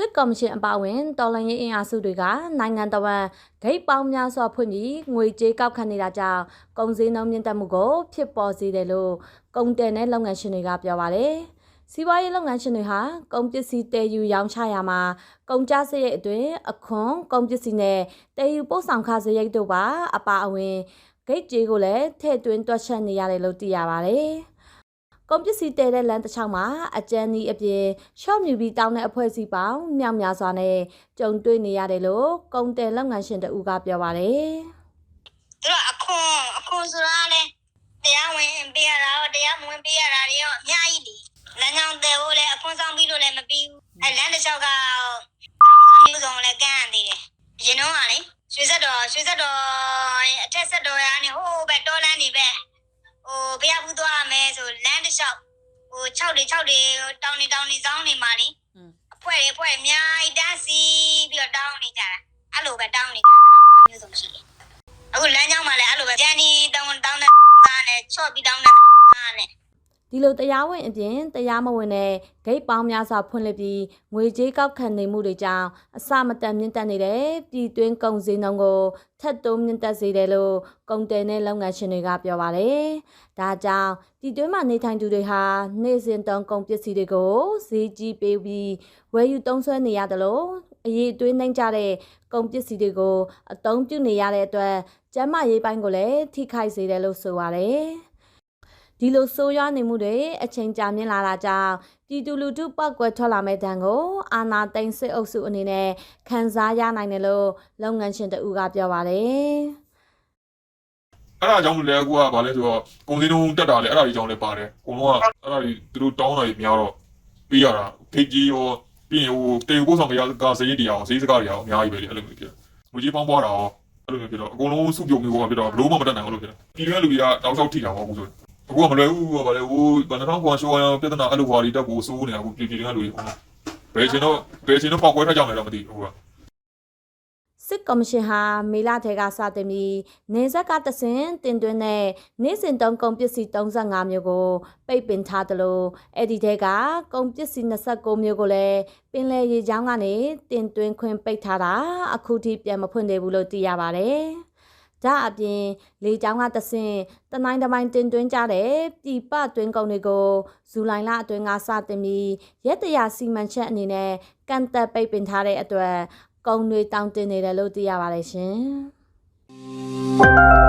စစ်ကော်မရှင်အပါအဝင်တော်လှန်ရေးအင်အားစုတွေကနိုင်ငံတော်ဝန်ဂိတ်ပေါင်းများစွာဖွင့်ပြီးငွေကြေးကောက်ခံနေတာကြောင့်ကုန်စည်နှုန်းမြင့်တက်မှုကို ဖြစ်ပေါ်စေတယ်လို့ကုန်တယ်နဲ့လုပ်ငန်းရှင်တွေကပြောပါတယ်။စီးပွားရေးလုပ်ငန်းရှင်တွေဟာကုန်ပစ္စည်းတည်ယူရောင်းချရမှာကုန်ကျစရိတ်အတွင်းအခွန်ကုန်ပစ္စည်းနဲ့တည်ယူပို့ဆောင်ခစရိတ်တို့ပါအပါအဝင်ဂိတ်ကြေးကိုလည်းထည့်သွင်းတွက်ချက်နေရတယ်လို့သိရပါတယ်။ ကုန်ပစ္စည်းတဲတဲ့လမ်းတစ်ချောင်းမှာအကျန်းဒီအပြင်ရှော့မြူပြီးတောင်းတဲ့အဖွဲ့အစည်းပေါင်းမြောက်များစွာနဲ့ကြုံတွေ့နေရတယ်လို့ကုန်တယ်လုပ်ငန်းရှင်တဦးကပြောပါတယ်သူတို့အခွန်အခွန်ဆိုတာလေတရားဝင်ပေးရတာရောတရားမဝင်ပေးရတာတွေရောအများကြီးလေလမ်းကြောင်းတယ်ဖို့လည်းအခွန်ဆောင်ပြီးလို့လည်းမပြီးဘူးအဲလမ်းတစ်လျှောက်ကမျိုးစုံလည်းကမ်းရသေးတယ်ရင်တော့ကလေရွှေဆက်တော်ရွှေဆက်တော်အထက်ဆက်တော်ရကနေဟိုးပဲတော်လန်းနေပဲဟိုဘုရားဘူးသွားရမယ်ဆိုလမ်း တစ်လျှောက်ဟို6တွေ6တွေတောင်းနေတောင်းနေစောင်းနေမှာလေအဖွဲ့တွေအဖွဲ့အများကြီးတန်းစီပြီးတော့တောင်းနေကြတာအဲ့လိုပဲတောင်းနေကြတာမျိုးစုံရှိတယ်အခုလမ်းကြောင်းမှာလည်းအဲ့လိုပဲဂျန်နီတောင်းတောင်းတဲ့သားနဲ့ချော့ပြီးတောင်းတဲ့သားနဲ့ ဒီလိုတရားဝင်အပြင်တရားမဝင်တဲ့ဂိတ်ပေါင်းများစွာဖွင့်လှစ်ပြီးငွေကြေးကောက်ခံနေမှုတွေကြောင့်အစမတန်မြင့်တက်နေတဲ့ပြည်တွင်းကုန်စည်နှုန်းကိုထပ်တိုးမြင့်တက်စေတယ်လို့ကုန်တယ်နဲ့လုပ်ငန်းရှင်တွေကပြောပါတယ်။ဒါကြောင့်ပြည်တွင်းမှာနေထိုင်သူတွေဟာနေ့စဉ်တုံးကုန်ပစ္စည်းတွေကိုဈေးကြီးပေးပြီးဝယ်ယူသုံးစွဲနေရတယ်လို့အရေးအသွေးနှိမ့်ကြတဲ့ကုန်ပစ္စည်းတွေကိုအသုံးပြုနေရတဲ့အတွက်ကျန်းမာရေးပိုင်းကိုလည်းထိခိုက်စေတယ်လို့ဆိုပါတယ်။ ဒီလိုဆိုးရွားနေမှုတွေအချိန်ကြာမြင့်လာတာကြောင့်ပြည်သူလူထုပောက်ကွယ်ထွက်လာမဲ့တံကိုအာနာသိန်းစစ်အုပ်စုအနေနဲ့ခံစားရနိုင်တယ်လို့လုပ်ငန်းရှင်တဦးကပြောပါတယ်အဲ့ဒါကြောင့်လည်းအခုကဗာလဲဆိုတော့ကုန်စည်နှုန်းတက်တာလေအဲ့ဒါကြီးကြောင့်လည်းပါတယ်အကုန်လုံးကအဲ့ဒါကြီးသူတို့တောင်းတာကြီးများတော့ပေးရတာဖိတ်ကြီးရောပြီးရင်ဟိုတေကိုဆောင်ကရကစရိတ်တရားအောင်ဈေးစကားတွေအောင်အများကြီးပဲလေအဲ့လိုမျိုးဖြစ်ငွေကြီးပေါင်းပွားတာရောအဲ့လိုမျိုးဖြစ်တော့အကုန်လုံးစုပြုံမျိုးကဖြစ်တော့ဘလို့မှမတက်နိုင်ဘူးလို့ဖြစ်တယ်ပြည်တွင်းလူတွေကတောက်လျှောက်ထိတာပေါ့အခုဆို အခုကမလွယ်ဘူးဗာလဲဟိုဘယ်နှထောင်ကွာရှောရပြဿနာအဲ့လိုဟာတွေတက်ဖို့စိုးနေတာအခုပြည်ပြည်တွင်းလူတွေကတော့ဘယ်ချင်းတော့ဘယ်ချင်းတော့ပေါက်ကွဲထားကြမယ်တော့မသိဘူးဟိုကစစ်ကော်မရှင်ဟာမေလထဲကစတင်ပြီးနေဆက်ကတဆင်တင်သွင်းတဲ့နေ့စဉ်တုံးကုန်ပစ္စည်း35မျိုးကို ပိတ်ပင်ထားတယ်လို့အဲ့ဒီထဲကကုန်ပစ္စည်း29မျိုးကိုလည်းပင်လယ်ရေကြောင်းကနေတင်သွင်းခွင့်ပိတ်ထားတာအခုထိပြန်မဖွင့်သေးဘူးလို့သိရပါတယ်။ ဒါအပြင်လေကြောင်းကတဆင်တနိုင်တစ်ပိုင်းတင်သွင်းကြတဲ့ပြည်ပတွင်းကုန်တွေကိုဇူလိုင်လအတွင်းကစတင်ပြီးရက်တရာစီမံချက်အနေနဲ့ကန့်သက်ပိတ်ပင်ထားတဲ့အတွက်ကုံတွေတောင်းတင်နေတယ်လို့သိရပါတယ်ရှင်။